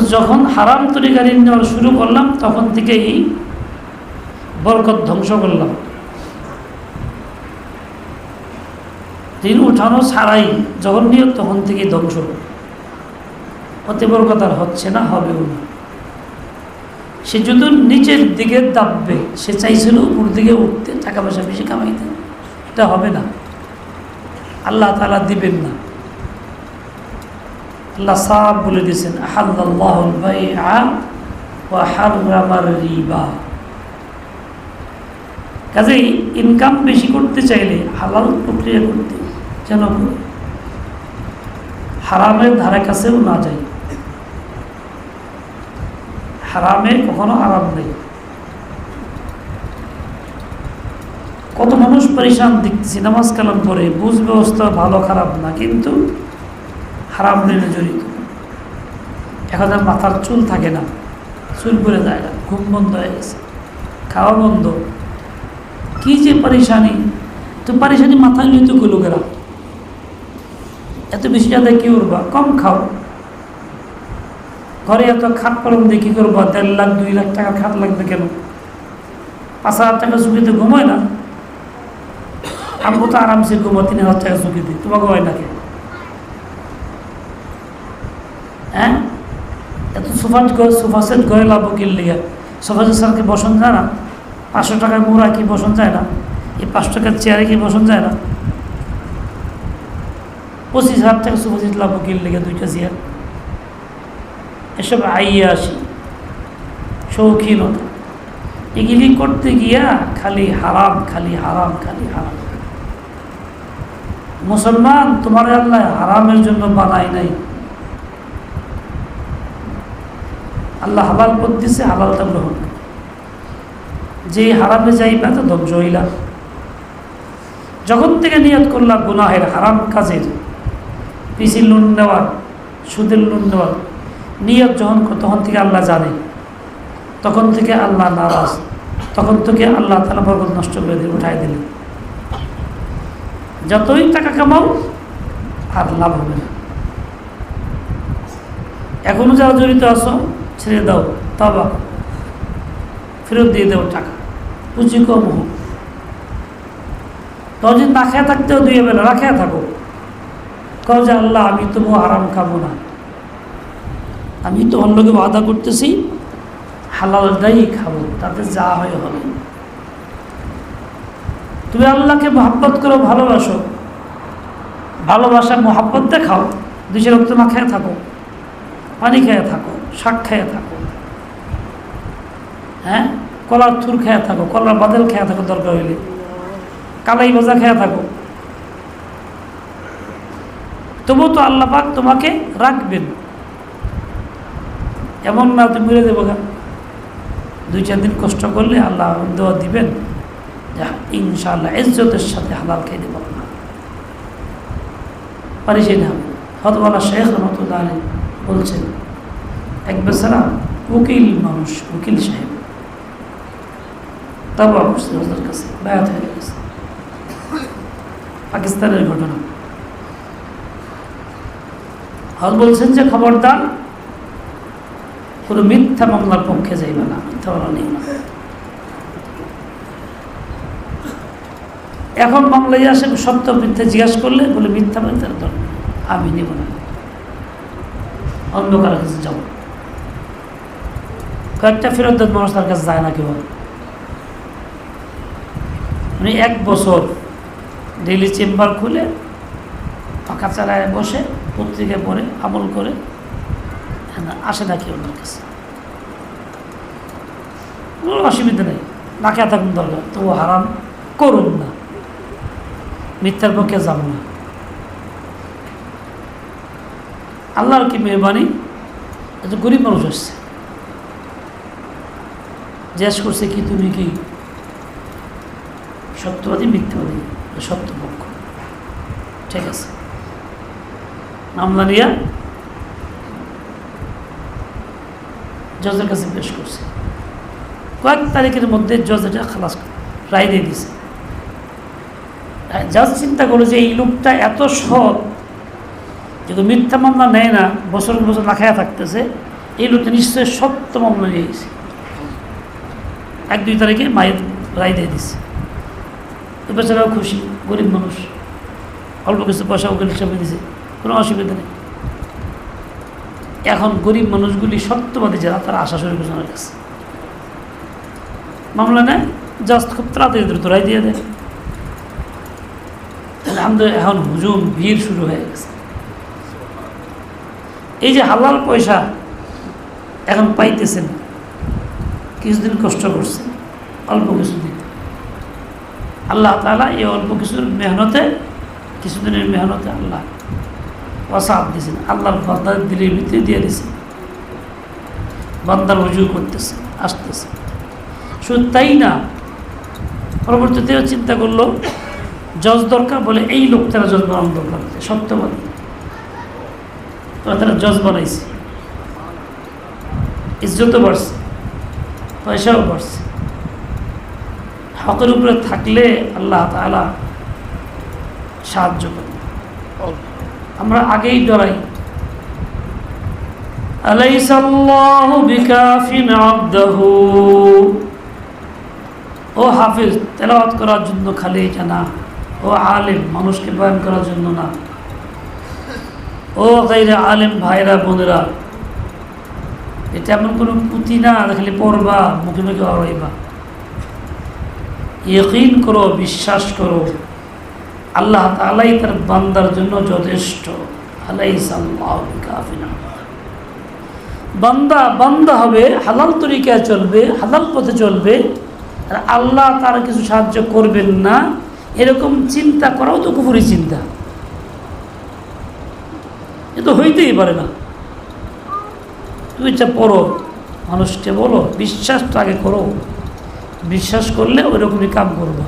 যখন হারাম তরিকা ঋণ নেওয়া শুরু করলাম, তখন থেকেই বরকত ধ্বংস করলাম। ঋণ উঠানো ছাড়াই যখন নিয়ত তখন থেকেই ধ্বংস। অতি বরকত আর হচ্ছে না, হবেও না। সে যদি নিচের দিকে দাববে, সে চাইছিল উপর দিকে উঠতে, টাকা পয়সা বেশি কামাইতে। এটা হবে না। আল্লাহ তালা দিবেন না। আল্লাহ সাহ বলে দিয়েছেন আহাল্লাহ রিবা। কাজেই ইনকাম বেশি করতে চাইলে হালাল প্রক্রিয়া করতে যেন হারামের ধারে কাছেও না যায় হারামে কখনো আরাম নেই। কত মানুষ পরিশান দেখতেছি, নামাজ কালাম করে বুঝ ব্যবস্থা ভালো খারাপ না, কিন্তু হারাম ঋণে জড়িত। এখন আর মাথার চুল থাকে না, চুল পরে যায় না, ঘুম বন্ধ হয়ে গেছে, খাওয়া বন্ধ। কি যে পরেশানি, তো পরেশানি মাথায় নিয়ে তো লোকেরা? এত বেশি যাতে কি করবা? কম খাও। ঘরে এত খাট পালন দিয়ে কী করব? দেড় লাখ, দুই লাখ টাকা খাট লাগবে কেন? পাঁচ হাজার টাকা ঝুঁকিতে ঘুমোয় না? আমি তো আরামসে ঘুমো তিন হাজার টাকা ঝুঁকিতে। তোমাকে হয় না কেন হ্যাঁ এত সোফা সোফা সেট গয়ে লাভ কিনলে সোফা সেট স্যারকে বসন যায় না? পাঁচশো টাকার মোড়া কি বসন যায় না? এই পাঁচশো টাকার চেয়ারে কি বসন যায় না? পঁচিশ হাজার টাকা সোফা সেট লাভ দুইটা চেয়ার। এসব আইয়ে আসি। শৌখিনতা এগুলি করতে গিয়া খালি হারাম খালি হারাম খালি হারাম। মুসলমান তোমার আল্লাহ হারামের জন্য বানাই নাই। আল্লাহ হালাল পথ দিছে হালালটা গ্রহণ যে হারামে যাইবা তো ধ্বংস হইলা। যখন থেকে নিয়ত করলাম গুনাহের হারাম কাজের। পিসির লোন নেওয়ার, সুদের লোন নেওয়ার। নিয়ত যখন তখন থেকে আল্লাহ জানে। তখন থেকে আল্লাহ নারাজ। তখন থেকে আল্লাহ তালা বরকত নষ্ট করে দিল উঠাই দিলেন। যতই টাকা কামাও, আর লাভ হবে না। এখনও যারা জড়িত আছো ছেড়ে দাও, তবা ফেরত দিয়ে দাও টাকা। পুঁজি কম হোক। তখন না খেয়ে থাকতেও দুই বেলা না খেয়ে থাকো। কও যে, আল্লাহ, আমি তবু আরাম খাব না। আমি তো অন্যকে বাধা করতেছি হালালটাই খাব, তাতে যা হয় হবে। তুমি আল্লাহকে মহাব্বত করো, ভালোবাসো। ভালোবাসা মহাব্বত দেখাও দুই রক্ত না খেয়ে থাকো। পানি খেয়ে থাকো। শাক খেয়ে থাকো। হ্যাঁ? কলার থুর খেয়ে থাকো, কলার বাদল খেয়ে থাকো দরকার হইলে। কালাই ভাজা খেয়ে থাকো। তবুও তো আল্লাহ পাক তোমাকে রাখবেন। এমন না তুমি মেরে দেবো দুই, চার দিন কষ্ট করলে আল্লাহ দোয়া দিবেন ইনশাআল্লাহ ইজ্জতের সাথে হালাল খেয়ে দেবো না পারিস না। হতওয়ালা শেখ রহমতুল্লাহ বলছেন এক বেচারা উকিল মানুষ, উকিল সাহেব। তারপর ওদের কাছে ব্যয়াত হয়ে গেছে। পাকিস্তানের ঘটনা। হল বলছেন যে খবরদার, কোনো মিথ্যা মামলার পক্ষে যাইবে না, মিথ্যা মামলা নেই না। এখন মামলায় আসে, সত্য মিথ্যা জিজ্ঞাসা করলে বলে মিথ্যা দরকার আমি নেব না। অন্ধকার কাছে যাব। কয়েকটা ফেরত দেন মানুষ তার কাছে যায় না কেউ। মানে এক বছর ডেইলি চেম্বার খুলে ফাঁকা চালায় বসে, পত্রিকায় পড়ে, আমল করে আসে না কেউ ওনার কাছে। কোনো অসুবিধা নেই। না খেয়ে থাকুন দরকার। তবু হারাম করুন না। মিথ্যার পক্ষে যাব না। আল্লাহর কি মেহরবানি? এত গরিব মানুষ আসছে। জিজ্ঞাসা করছে কি, তুমি কি সত্যবাদী, মিথ্যাবাদী সত্যপক্ষ? ঠিক আছে। মামলা নিয়ে জজের কাছে পেশ করছে। কয়েক তারিখের মধ্যে জজ এটা খালাস রায় দিয়ে দিছে জাজ চিন্তা করল যে এই লোকটা এত সৎ, যেহেতু মিথ্যা মামলা নেয় না বছর বছর রাখায়া থাকতেছে, এই লোকটা নিশ্চয়ই সত্য মামলা নিয়ে গেছে এক, দুই তারিখে মায়ের রায় দিয়ে দিচ্ছে এ বেচারাও খুশি, গরিব মানুষ। অল্প কিছু পয়সা উকিল হিসাবে দিছে, কোনো অসুবিধা নেই। এখন গরিব মানুষগুলি সত্যবাদী যারা, তারা আশা শুরু করছে আমার কাছে মামলা নেয়, জাস্ট খুব তাড়াতাড়ি দ্রুত রায় দিয়ে দেয়। আলহামদুলিল্লাহ, এখন হুজুম, ভিড় শুরু হয়ে গেছে। এই যে হালাল পয়সা এখন পাইতেছেন কিছুদিন কষ্ট করছে, অল্প কিছুদিন। আল্লাহ তালা এই অল্প কিছুর মেহনতে, কিছুদিনের মেহনতে আল্লাহ অসাদ দিয়েছেন। আল্লাহর বান্দার দিলের ভিতরে দিয়ে দিয়েছেন বান্দার রুজু করতেছে, আসতেছে। শুধু তাই না, পরবর্তীতেও চিন্তা করল জজ দরকার বলে এই লোক তারা জজ বানানো দরকার সত্যবাদী তারা জজ বানাইছে ইজ্জতও বাড়ছে। পয়সাও বাড়ছে হকের উপরে থাকলে আল্লাহ তালা সাহায্য করে আমরা আগেই ডরাই أليس الله بكاف عبده ও হাফিজ তেলাওয়াত করার জন্য খালি এটা না ও আলেম মানুষকে বয়ান করার জন্য না ও গাইরে আলেম ভাইরা বোনেরা এটা এমন কোনো পুঁথি না খালি পড়বা, মুখে মুখে অড়াইবা। ইয়কিন করো, বিশ্বাস করো, আল্লাহ তালাই তার বান্দার জন্য যথেষ্ট। বান্দা বান্দা হবে, হালাল তরিকায় চলবে, হালাল পথে চলবে, আর আল্লাহ তার কিছু সাহায্য করবেন না, এরকম চিন্তা করাও তো কুপুরি চিন্তা। এ তো হইতেই পারে না। তুমি যা পড়ো, মানুষকে বলো বিশ্বাসটা আগে করো। বিশ্বাস করলে ওই রকমই কাম করব।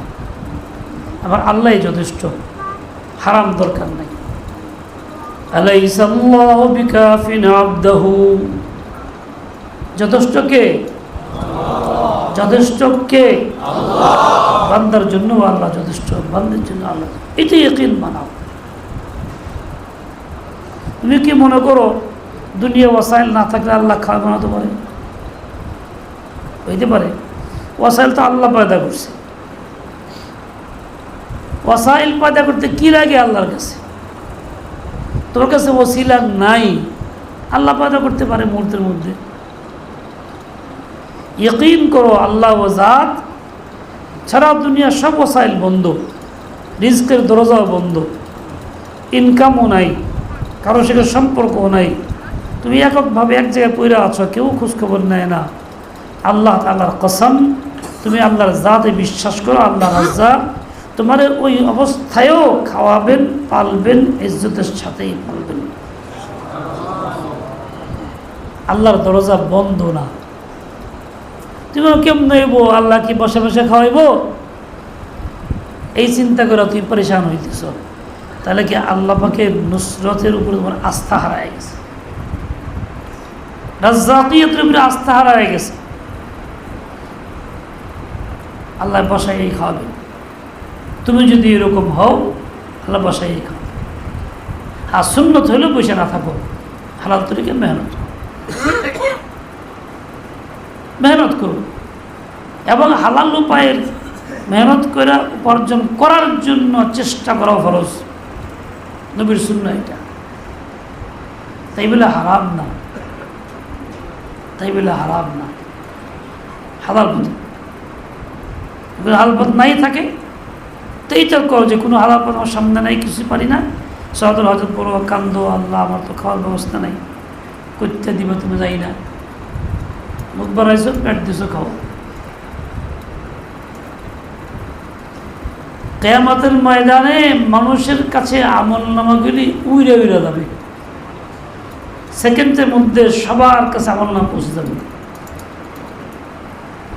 আবার আল্লাহ যথেষ্ট, হারাম দরকার নাই। যথেষ্ট কে? যথেষ্ট কে? বান্দার জন্য আল্লাহ যথেষ্ট, বান্দার জন্য আল্লাহ। এটাই একদিন বানাও তুমি কি মনে করো দুনিয়া ওয়াসাইল না থাকলে আল্লাহ খাওয়া বানাতে পারে। হইতে পারে। ওয়াসাইল তো আল্লাহ পয়দা করছে। ওয়াসাইল পয়দা করতে কি লাগে আল্লাহর কাছে? তোর কাছে ওসিলা নাই। আল্লাহ পয়দা করতে পারে মুহূর্তের মধ্যে। ইয়কিন করো আল্লাহ ওজাত ছাড়া দুনিয়া সব ওসাইল বন্ধ। রিস্কের দরজাও বন্ধ। ইনকামও নাই। কারও সেখানে সম্পর্কও নাই। তুমি এককভাবে এক জায়গায় পড়ে আছো, কেউ খোঁজখবর নেয় না। আল্লাহ আল্লাহর কসম, তুমি আল্লাহর জাতে বিশ্বাস করো আল্লাহ রাজা তোমার ওই অবস্থায়ও খাওয়াবেন, পালবেন, ইজ্জতের সাথেই পালবেন আল্লাহর দরজা বন্ধ না। তুমি কেমন নেব আল্লাহ কি বসে বসে খাওয়াইব? এই চিন্তা করে তুমি পরেশান হইতেছ। তাহলে কি আল্লাহ পাকে নুসরতের উপরে তোমার আস্থা হারায় গেছে? রাজ্জাকিয়তের উপরে আস্থা হারায় গেছে। আল্লাহ বসাই খাওয়াবে। তুমি যদি এরকম হও, আল্লাহ বসাই খাও আর সুন্নত হইলেও বসে না থাকো, হালাল তরিকে মেহনত মেহনত করো। এবং হালাল উপায়ের মেহনত করে উপার্জন করার জন্য চেষ্টা করা ফরজ। নবীর শূন্য এটা। তাই বলে হারাম না। তাই বলে হারাম না। হালাল পথ। হালাল পথ নাই থাকে তো এইটা করো যে কোনো হালাল পথ আমার সামনে নাই কিছু পারি না। সহাদুল হজরত পড়ো কান্দ, আল্লাহ, আমার তো খাওয়ার ব্যবস্থা নাই। করতে দিব তুমি যাই না। মুখ বাড়াইছো, পেট দিছো, খাও। কেয়ামতের ময়দানে মানুষের কাছে আমল নামাগুলি উইরে উইরে যাবে। সেকেন্ডের মধ্যে সবার কাছে আমল নামা পৌঁছে যাবে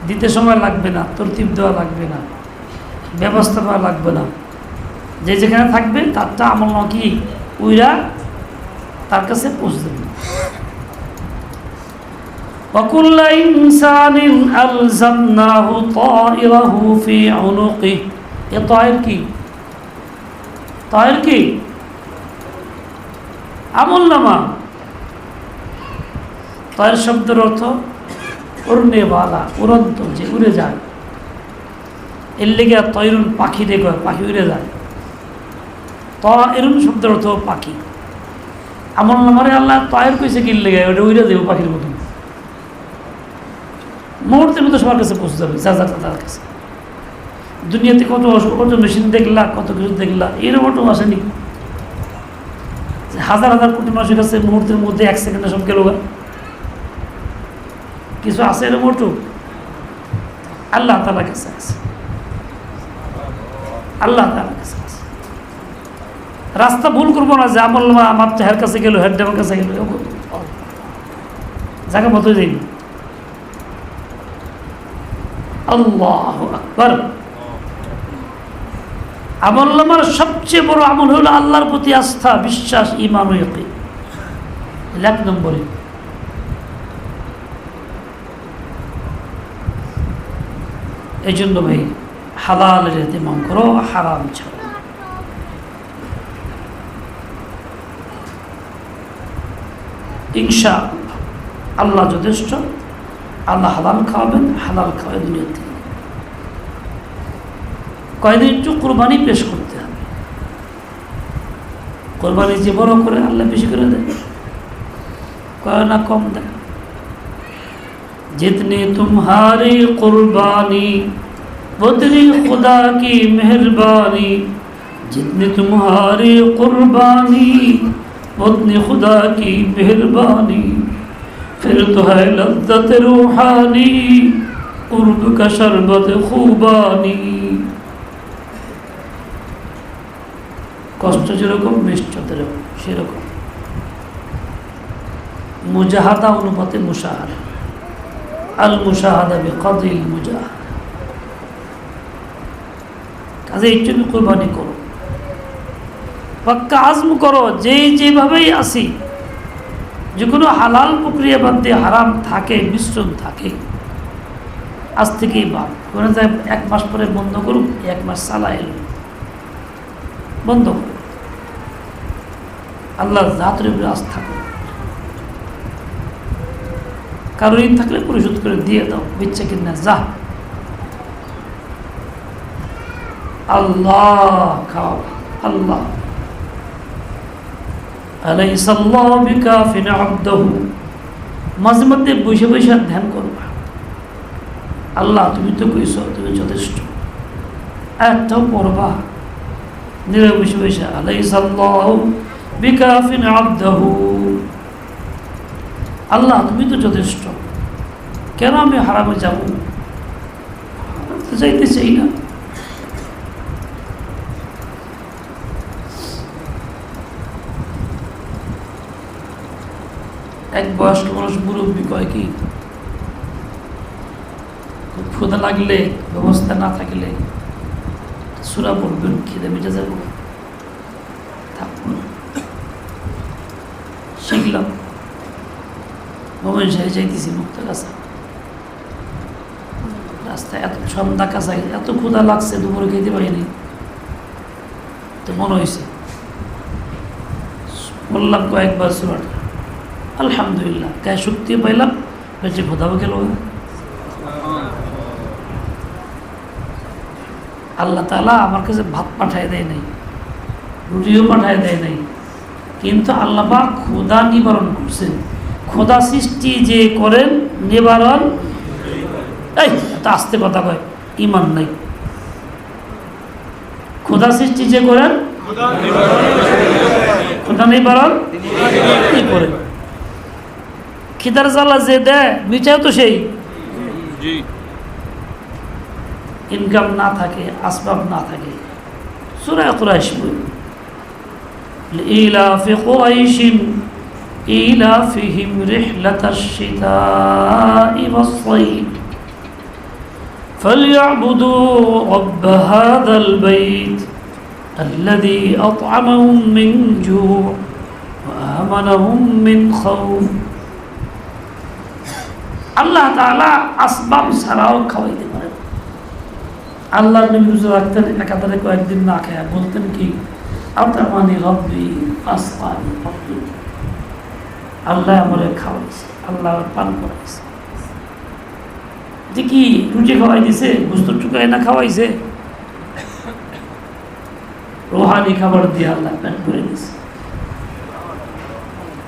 দিতে সময় লাগবে না তরতিব দেওয়া লাগবে না ব্যবস্থা করা লাগবে না যে যেখানে থাকবে তারটা আমল নামা কি উইরা তার কাছে পৌঁছে যাবে وكل إنسان ألزمناه طائره في عنقه এ তয়ের কি তয়ের কি আমল নামা তয়ের শব্দের অর্থ উড়নেওয়ালা উড়ন্ত, যে উড়ে যায়। এর লেগে তয়রুন পাখি কয় পাখি উড়ে যায়। ত এরুন শব্দের অর্থ পাখি। আমল নামারে আল্লাহ তয়ের কইছে কি লেগে, ওটা উড়ে দেবো পাখির মতন মুহূর্তের মধ্যে সবার কাছে পৌঁছে যাবে, যা যা তার কাছে। দুনিয়াতে কত কত মেশিন দেখলা, কত কিছু দেখলা এরকম অটো আসেনি। হাজার হাজার কোটি মানুষের কাছে মুহূর্তের মধ্যে এক সেকেন্ডে সব গেল। কিছু আছে এরকম অটো আল্লাহ তালা কাছে আছে। আল্লাহ তালা কাছে আছে। রাস্তা ভুল করব না, যে আমল আমার হের কাছে গেল, হেড আমার কাছে গেল জায়গা মতো যাইনি আল্লাহ আকবর। আমল নামার সবচেয়ে বড় আমল হলো আল্লাহর প্রতি আস্থা, বিশ্বাস ইমান। এক নম্বরে। এই জন্য ভাই হালালের এতেমাম করো, হারাম ছাড়ো। ইনশা আল্লাহ যথেষ্ট। আল্লাহ হালাল খাওয়াবেন, হালাল খাওয়াই দুনিয়ার কয়েকদিন একটু কোরবানি পেশ করতে হবে। কোরবানি যে বড় করে আল্লাহ বেশি করে দেয়। কয় না কম দেয়? جتنی تمہاری قربانی وہ خدا کی مہربانی۔ جتنی تمہاری قربانی اتنی خدا کی مہربانی۔ پھر تو ہے لذت روحانی، قرب کا شربت خوبانی۔ কষ্ট যেরকম মিষ্ট সেরকম মুজাহাদা مشاہر মুসাহারা আল মুশাহাদা বেকদিল মুজাহাদা কাজে কোরবানি করো। পাক্কা আজম করো, যে যেভাবেই আসি, যে কোনো হালাল প্রক্রিয়া বাদ দিয়ে হারাম থাকে, মিশ্রণ থাকে, আজ থেকেই বাদ। এক মাস পরে বন্ধ করুক, এক মাস চালা এলো। বন্ধ করুক আল্লাহ জাতের আস্থা করো। কারও ঋণ থাকলে পরিশোধ করে দিয়ে দাও বিচ্ছে কিনা যা আল্লাহ। খাও আল্লাহ মাঝে মধ্যে বসে বসে ধ্যান করবা আল্লাহ, তুমি তো কইস তুমি যথেষ্ট। একটাও পড়বা। নীরবে বসে বসে আলাই সাল্লাহ বিকাফিন আব্দাহু। আল্লাহ, তুমি তো যথেষ্ট। কেন আমি হারামে যাব? যাইতে চাই না। এক বয়স্ক মানুষ মুরব্বী কয় কি ক্ষুদা লাগলে, ব্যবস্থা না থাকলে সুরা পড়বেন, খিদে মিটে যাব শিখলাম। মোমেন সাহেব যাইতেছি মুক্ত কাছা রাস্তায় এত সন্ধ্যা কাছা এত ক্ষুদা লাগছে দুপুরে খেতে পারিনি তো মনে হয়েছে বললাম কয়েকবার সুরাটা আলহামদুলিল্লাহ গায়ে শক্তি পাইলাম বেঁচে খোদাও গেল আল্লাহ তালা আমার কাছে ভাত পাঠায় দেয় নাই রুটিও পাঠায় দেয় নাই কিন্তু আল্লাপা খোদা নিবারণ করছেন খোদা সৃষ্টি যে করেন নিবারণ। এই এটা আস্তে কথা কয় ইমান নাই। খোদা সৃষ্টি যে করেন খোদা নিবারণ তিনি করেন। খিদার জ্বালা যে দেয় মিটাও তো সেই। ইনকাম না থাকে আসবাব না থাকে। সুরায় কুরাইশ বই। ইলাফে কুরাইশিন إيلافهم رحلة الشتاء والصيف فليعبدوا رب هذا البيت الذي أطعمهم من جوع وآمنهم من خوف আল্লাহ তাআলা আসবাব ছাড়াও খাওয়াইতে পারেন আল্লাহ নবী হুজুর রাখতেন একাধারে কয়েকদিন না খায় বলতেন কি আতামানি রব্বি আসকানি রব্বি আল্লাহ আমারে খাওয়াইছে, আল্লাহ পান করাইছে। যে কি রুটি খাওয়াই দিছে, গুস্ত টুকাই না খাওয়াইছে? রোহানি খাবার দিয়ে আল্লাহ পেট করে দিছে।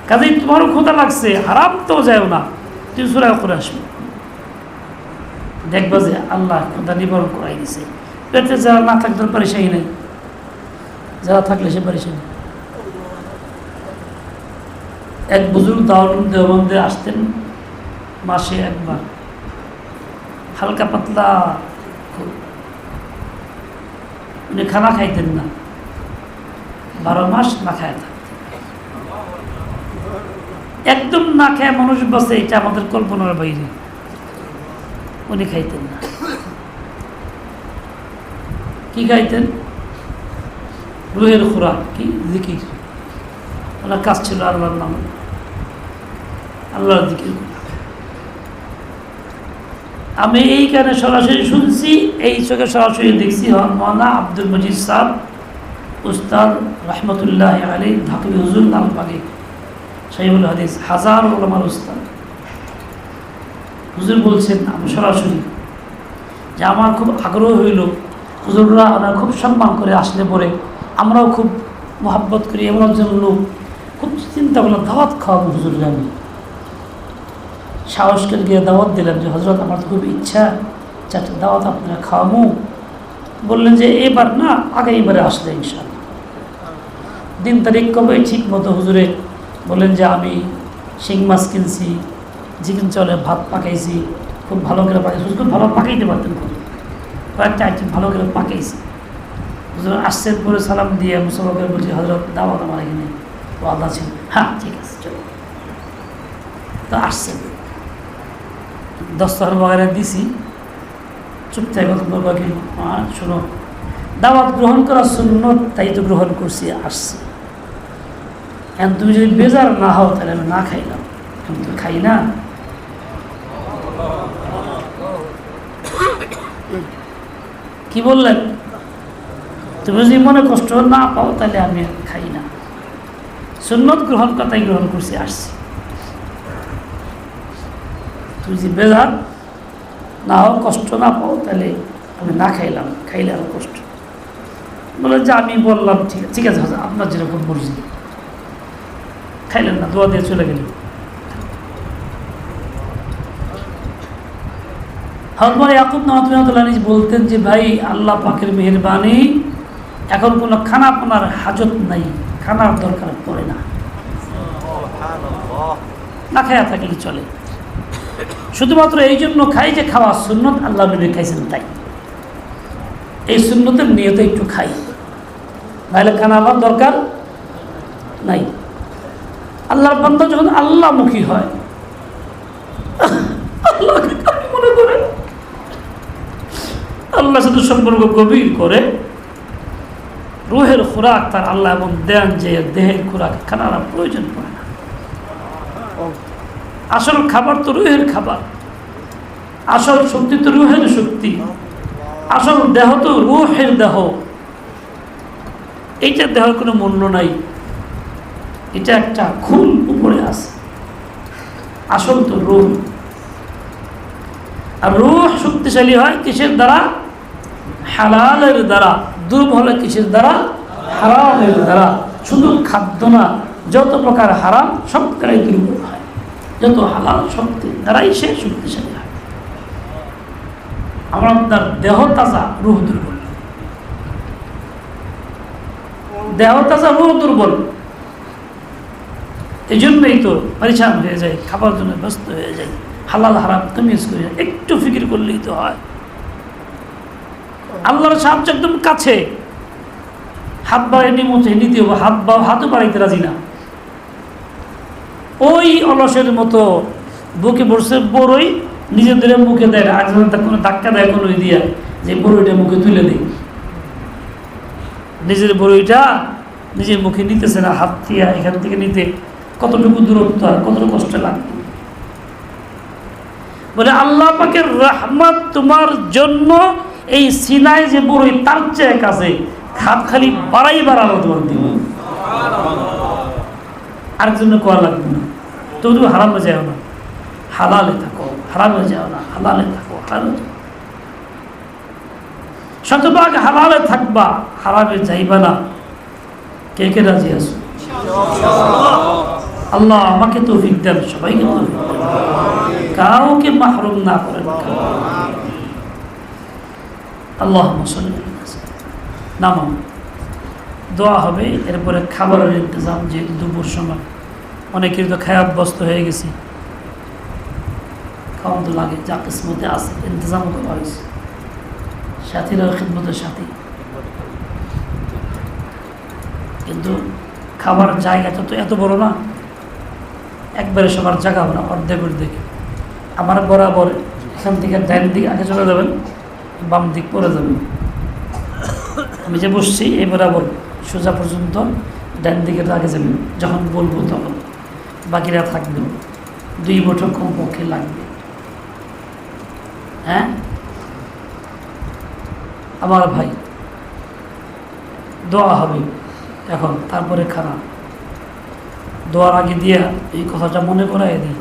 কাজেই তোমারও ক্ষুদা লাগছে, হারাম তো যায় না তুই সুরা করে আসবে। দেখবা যে আল্লাহ ক্ষুদা নিবারণ করাই দিছে। পেটে যারা না থাকতে পারিসাই নেই। যারা থাকলে সে পারিসাই এক বুজুর্গ দাওয়ান দেওবন্দে আসতেন, মাসে একবার। হালকা পাতলা উনি খানা খাইতেন না। বারো মাস না খায় থাকতেন। একদম না খেয়ে মানুষ বসে এটা আমাদের কল্পনার বাইরে। উনি খাইতেন না। কি খাইতেন? রুহের খোরাক, কি? জিকির। ওনার কাজ ছিল আল্লাহর নাম। করা। আমি এইখানে সরাসরি শুনছি, এই চোখে সরাসরি দেখছি মহানা আব্দুল মজিদ সাহ উস্তাদ রহমতুল্লাহ আলী ঢাকুরি হুজুর লালবাগে সাহিবুল হাদিস, হাজার ওলামার উস্তাদ হুজুর বলছেন, আমি সরাসরি, যে আমার খুব আগ্রহ হইল, হুজুররা ওনারা খুব সম্মান করে আসলে পরে, আমরাও খুব মোহাব্বত করি, এমন একজন লোক, খুব চিন্তা করলাম দাওয়াত খাওয়াবো হুজুর আমি সাহস করে গিয়ে দাওয়াত দিলাম যে হজরত আমার খুব ইচ্ছা চারটে দাওয়াত আপনারা খাওয়াবো বললেন যে, এবার না আগামীবারে আসলে ইনশাল্লাহ দিন তারিখ কবে? ঠিক মতো হুজুরে বললেন যে, আমি শিং মাছ কিনছি, চিকেন চলে ভাত পাকাইছি, খুব ভালো করে পাকাইছি। খুব ভালো পাকাইতে পারতেন কয়েকটা আইটেম ভালো করে পাকাইছি। হুজুর আসছেন পরে সালাম দিয়ে মুসলমানকে বলছি হজরত দাওয়াত আমার এখানে ওয়াদা ছিল। হ্যাঁ ঠিক আছে, চলো। তো আসছেন দস্তর বগেরা দিছি। চুপচাপ কথা বলব কি? মা, শোনো, দাওয়াত গ্রহণ করা সুন্নত, তাই তো গ্রহণ করছি, আসছি। এখন তুমি যদি বেজার না হও, তাহলে আমি না খাইলাম। আমি তো খাই না। কি বললেন? তুমি যদি মনে কষ্ট না পাও, তাহলে আমি খাই না। সুন্নত গ্রহণ কথাই গ্রহণ করছি, আসছি। তুমি যদি বেজার না হোক কষ্ট না পাও তাহলে আমি না খাইলাম খাইলে আরও কষ্ট। বলে যে আমি বললাম ঠিক আছে ঠিক আছে হাজার আপনার যেরকম মর্জি খাইলেন না দোয়া দিয়ে চলে গেলেন হরমর ইয়াকুব নাহতুল্লাহ বলতেন যে ভাই আল্লাহ পাকের মেহরবানি এখন কোনো খানা পানার হাজত নাই খানার দরকার পড়ে না। না খায়া থাকলে চলে। শুধুমাত্র এই জন্য খাই যে খাওয়া সুন্নত, আল্লাহ নবী খাইছেন তাই। এই সুন্নতের নিয়তে একটু খাই। নাহলে খানা দরকার নাই। আল্লাহর বান্দা যখন আল্লাহমুখী হয় মনে করে? আল্লাহর সাথে সম্পর্ক গভীর করে, রুহের খোরাক তার আল্লাহ এবং দেন যে দেহের খোরাক খানার প্রয়োজন পড়ে আসল খাবার তো রুহের খাবার। আসল শক্তি তো রুহের শক্তি। আসল দেহ তো রুহের দেহ। এইটার দেহের কোনো মূল্য নাই। এটা একটা খুন উপরে আছে। আসল তো রুহ। আর রুহ শক্তিশালী হয় কিসের দ্বারা? হালালের দ্বারা। দুর্বল কিসের দ্বারা? হারামের দ্বারা। শুধু খাদ্য না, যত প্রকার হারাম সব দ্বারাই দুর্বল। হয় যত হালাল শক্তি দ্বারাই সে শক্তিশালী হয়। আমার আপনার দেহ তাজা, রুহ দুর্বল। দেহ তাজা, রুহ দুর্বল। এই জন্যই তো পরিশান হয়ে যায়, খাবার জন্য ব্যস্ত হয়ে যায়, হালাল, হারাম করে একটু ফিকির করলেই তো হয়। আল্লাহর সাহায্য একদম কাছে। হাত বাড়াইনি মতো নিতে হবে, হাত বা হাতও বাড়াইতে রাজি না। ওই অলসের মতো বুকে বসে বড়ই নিজেদের মুখে দেয় আজ কোনো ধাক্কা দেয় কোনো দিয়া যে বড়ইটা মুখে তুলে দিই নিজের বড়ইটা নিজের মুখে নিতেছে না হাত দিয়া এখান থেকে নিতে কতটুকু দূরত্ব আর কতটুকু কষ্ট লাগবে? বলে আল্লাহ পাকের রহমত তোমার জন্য এই সিনায় যে বড়ই তার চেয়ে কাছে হাত খালি বাড়াই বাড়ালো তোমার দিব আর জন্য কোয়া লাগবে না? তবু হারামে যায় না। হালালে থাকো, হারামে যাও না। হালালে থাকো যাও। শতভাগ হালালে থাকবা, হারামে যাইবা না। কে কে রাজি আছো? আল্লাহ আমাকে তৌফিক দেন, সবাইকে তৌফিক কাউকে মাহরুম না করেন আল্লাহ নামাম দোয়া হবে, এরপরে খাবারের ইন্তজাম যেহেতু দুপুর সময়। অনেকের তো খায় অভ্যস্ত হয়ে গেছি। খাওয়া তো লাগে, যা কিসমতে আছে, ইন্তজাম করা হয়েছে। সাথীরা খিদমতের সাথী। কিন্তু খাবার জায়গাটা তো এত বড় না। একবারে সবার জায়গা না, অর্ধেক অর্ধেক। আমার বরাবর এখান থেকে ডাইন দিকে আগে চলে যাবেন, বাম দিক পরে যাবেন। আমি যে বসছি, এই বরাবর সোজা পর্যন্ত ডান দিকে আগে যাবেন, যখন বলব তখন। বাকিরা থাকবে। দুই বছর কমপক্ষে লাগবে। হ্যাঁ? আমার ভাই, দোয়া হবে। এখন তারপরে খারাপ দোয়ার আগে দিয়া এই কথাটা মনে করাই দিই।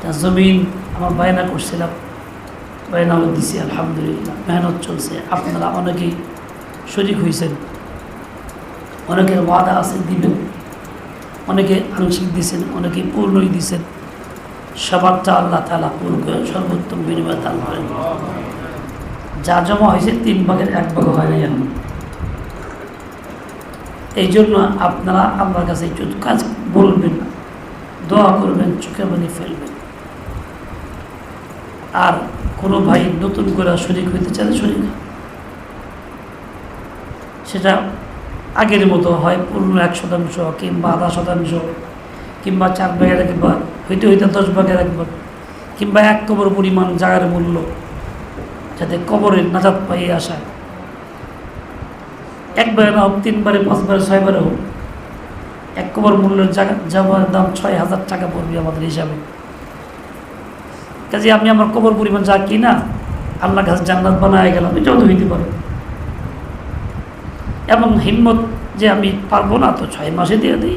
তা জমিন আমার বায়না করছিলাম। বায়নাও দিছি, আলহামদুলিল্লাহ। মেহনত চলছে। আপনারা অনেকেই শরিক হয়েছেন অনেকের ওয়াদা আছে, দিবেন। অনেকে আংশিক দিয়েছেন, অনেকে পূর্ণই দিয়েছেন। সবারটা আল্লাহ তালা পূর্ণ করে সর্বোত্তম বিনিময় দান করেন। যা জমা হয়েছে তিন ভাগের এক ভাগ হয় নাই এখন। এই জন্য আপনারা আমার কাছে একটু কাজ বলবেন, দোয়া করবেন, চোখে পানি ফেলবেন। আর কোনো ভাই নতুন করে শরিক হইতে চাইলে শরিক। সেটা আগের মতো হয় পূর্ণ এক শতাংশ কিংবা আধা শতাংশ, কিংবা চার ভাগের একবার হইতে হইতে দশ ভাগের একবার কিংবা এক কবর পরিমাণ জায়গার মূল্য যাতে কবরের নাজাত পাইয়ে আসায় একবারে না হোক, তিনবারে, পাঁচবারে, ছয়বারে হোক, এক কবর মূল্যের জায়গা দাম ছয় হাজার টাকা পড়বে আমাদের হিসাবে। কাজে আমি আমার কবর পরিমাণ যা কিনা আল্লাহ কাছে জান্নাত বানায় গেলাম, এটাও তো হইতে পারে। এবং হিম্মত যে আমি পারব না তো ছয় মাসে দিয়ে দিই।